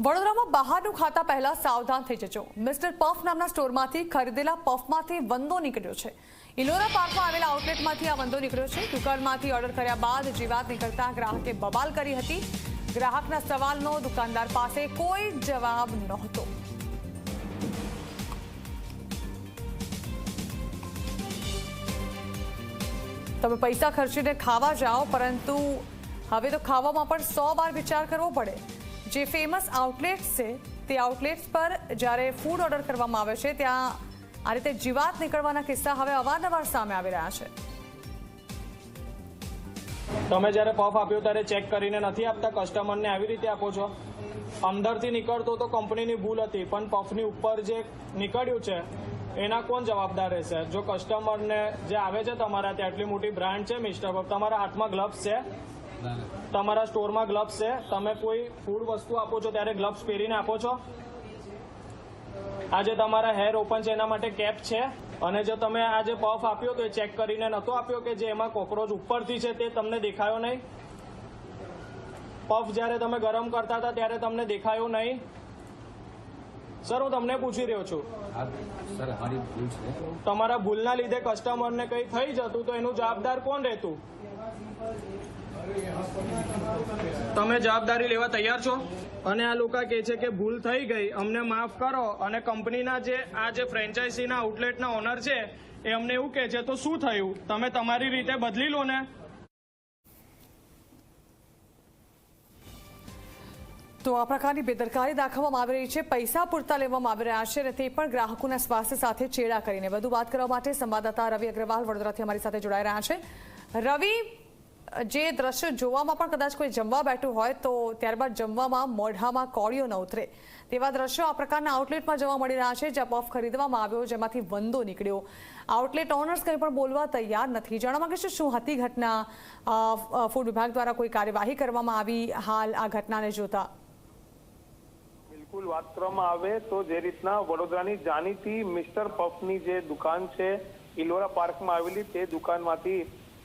વડોદરામાં બહારનું ખાતા પહેલા સાવધાન થઈ જજો. મિસ્ટર પફ નામના સ્ટોરમાંથી ખરીદેલા પફમાંથી વંદો નીકળ્યો છે. ઇલોરા પાર્કમાં આવેલા આઉટલેટમાંથી આ વંદો નીકળ્યો છે. દુકાનમાંથી ઓર્ડર કર્યા બાદ જીવાત નીકળતા ગ્રાહકે બબાલ કરી હતી. ગ્રાહકના સવાલનો દુકાનદાર પાસે કોઈ જવાબ નહોતો. તમે પૈસા ખર્ચીને ખાવા જાઓ, પરંતુ હવે તો ખાવામાં પણ સો વાર વિચાર કરવો પડે. જે ફેમસ આઉટલેટ્સ છે, તે આઉટલેટ્સ પર જ્યારે ફૂડ ઓર્ડર કરવામાં આવે છે, ત્યાં આ રીતે જીવાત નીકળવાના કિસ્સા હવે અવારનવાર સામે આવી રહ્યા છે. તમે જ્યારે પફ આપ્યો ત્યારે ચેક કરીને નથી આપતા કસ્ટમરને આવી રીતે આપો છો? અંદરથી નીકળતો તો કંપનીની ભૂલ હતી, પણ પફની ઉપર જે નીકળ્યું છે, એના કોણ જવાબદાર રહેશે? જો કસ્ટમરને જે આવે છે તમારા ત્યાં, આટલી મોટી બ્રાન્ડ છે મિસ્ટર પફ તમારા હાથમાં ગ્લવ્સ છે તમારા સ્ટોરમાં ગ્લવ્સ છે. તમે કોઈ ફૂડ વસ્તુ આપો છો ત્યારે ગ્લવ્સ પહેરીને આપો છો. આજે તમારા હેર ઓપન છે એના માટે કેપ છે. અને જો તમે આ જે પફ આપ્યો તો એ ચેક કરીને નહોતો આપ્યો કે જે એમાં કોકરોચ ઉપરથી છે તે તમને દેખાયો નહીં. પફ જ્યારે તમે ગરમ કરતા હતા ત્યારે તમને દેખાયો નહીં. સર હું તમને પૂછી રહ્યો છે. તમારા ભૂલના લીધે કસ્ટમરને કંઈ થઈ જતું તો એનું જવાબદાર કોણ રહેતું? તમે જવાબદારી લેવા તૈયાર છો? અને આ લોકો કહે છે કે ભૂલ થઈ ગઈ. અમને માફ કરો. અને કંપનીના જે, આ જે ફ્રેન્ચાઇઝીના આઉટલેટના ઓનર છે, એ અમને એવું કહે છે, તો શું થયું? તમે તમારી રીતે બદલી લો ને. તો આ પ્રકારની બેદરકારી દાખવવામાં આવી રહી છે. પૈસા પૂરતા લેવામાં આવી રહ્યા છે અને તે પણ ગ્રાહકોના સ્વાસ્થ્ય સાથે ચેડા કરીને. વધુ વાત કરવા માટે સંવાદદાતા રવિ અગ્રવાલ વડોદરાથી અમારી સાથે જોડાઈ રહ્યા છે. રવિ જે દ્રશ્ય જોવામાં પણ કદાચ કોઈ જમવા બેઠું હોય તો ત્યારબાદ જમવામાં મોઢામાં કોળીઓ ન ઉતરે. તેવા દ્રશ્યો આ પ્રકારના આઉટલેટમાં જોવા મળી રહ્યા છે, જ્યાં પફ ખરીદવામાં આવ્યો, જેમાંથી વંદો નીકળ્યો. આઉટલેટ ઓનર્સ કંઈ પણ બોલવા તૈયાર નથી. જાણવા માંગીશું શું હતી ઘટના? ફૂડ વિભાગ દ્વારા કોઈ કાર્યવાહી કરવામાં આવી હાલ આ ઘટનાને જોતા? બિલકુલ, વાત કરવામાં આવે તો જે રીતના વડોદરાની જાણીતી મિસ્ટર પફની જે દુકાન છે, ઇલોરા પાર્કમાં આવેલી તે દુકાનમાંથી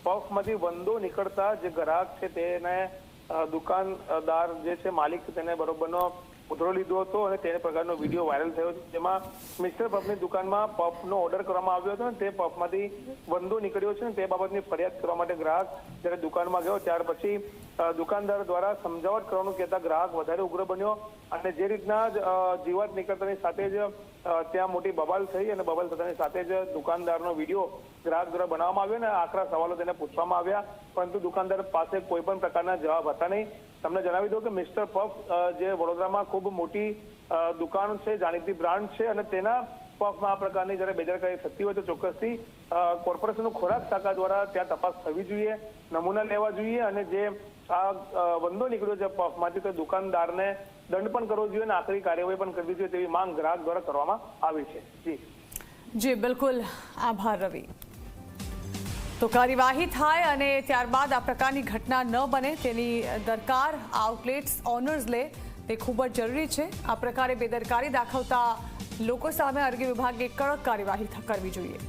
પફમાંથી વંદો નીકળતા જે ગ્રાહક છે તેને દુકાનદાર જે છે માલિક તેને બરોબરનો ઉધડો લીધો હતો અને તેને પ્રકારનો વીડિયો વાયરલ થયો છે. જેમાં મિસ્ટર પફની દુકાનમાં પફનો ઓર્ડર કરવામાં આવ્યો હતો અને તે પફમાંથી વંદો નીકળ્યો છે અને તે બાબતની ફરિયાદ કરવા માટે ગ્રાહક જ્યારે દુકાનમાં ગયો ત્યાર પછી દુકાનદાર દ્વારા સમજાવટ કરવાનું કહેતા ગ્રાહક વધારે ઉગ્ર બન્યો અને જે રીતના જ જીવાત નીકળતાની સાથે જ ત્યાં મોટી બબાલ થઈ અને બબાલ થતાની સાથે જ દુકાનદારનો વીડિયો ગ્રાહક દ્વારા બનાવવામાં આવ્યો અને આકરા સવાલો તેને પૂછવામાં આવ્યા. પરંતુ દુકાનદાર પાસે કોઈ પણ પ્રકારના જવાબ હતા નહીં. તમને જણાવી દઉં કે મિસ્ટર પફ જે વડોદરામાં ખૂબ મોટી દુકાન છે, જાણીતી બ્રાન્ડ છે અને તેના પફમાં આ પ્રકારની જ્યારે બેદરકારી થતી હોય તો ચોક્કસથી કોર્પોરેશનનું ખોરાક શાખા દ્વારા ત્યાં તપાસ થવી જોઈએ, નમૂના લેવા જોઈએ અને જે આ વંદો નીકળ્યો છે પફમાંથી તો દુકાનદારને દંડ પણ કરવો જોઈએ અને આખરી કાર્યવાહી પણ કરવી જોઈએ તેવી માંગ ગ્રાહક દ્વારા કરવામાં આવી છે. જી. જી, બિલકુલ. આભાર, રવિ. તો કાર્યવાહી થાય અને ત્યારબાદ આ પ્રકારની ઘટના ન બને તેની દરકાર આઉટલેટ્સ ઓનર્સ લે, તે ખૂબ જ જરૂરી છે. આ પ્રકારે બેદરકારી દાખવતા લોકો સામે આરોગ્ય વિભાગે કડક કાર્યવાહી કરવી જોઈએ.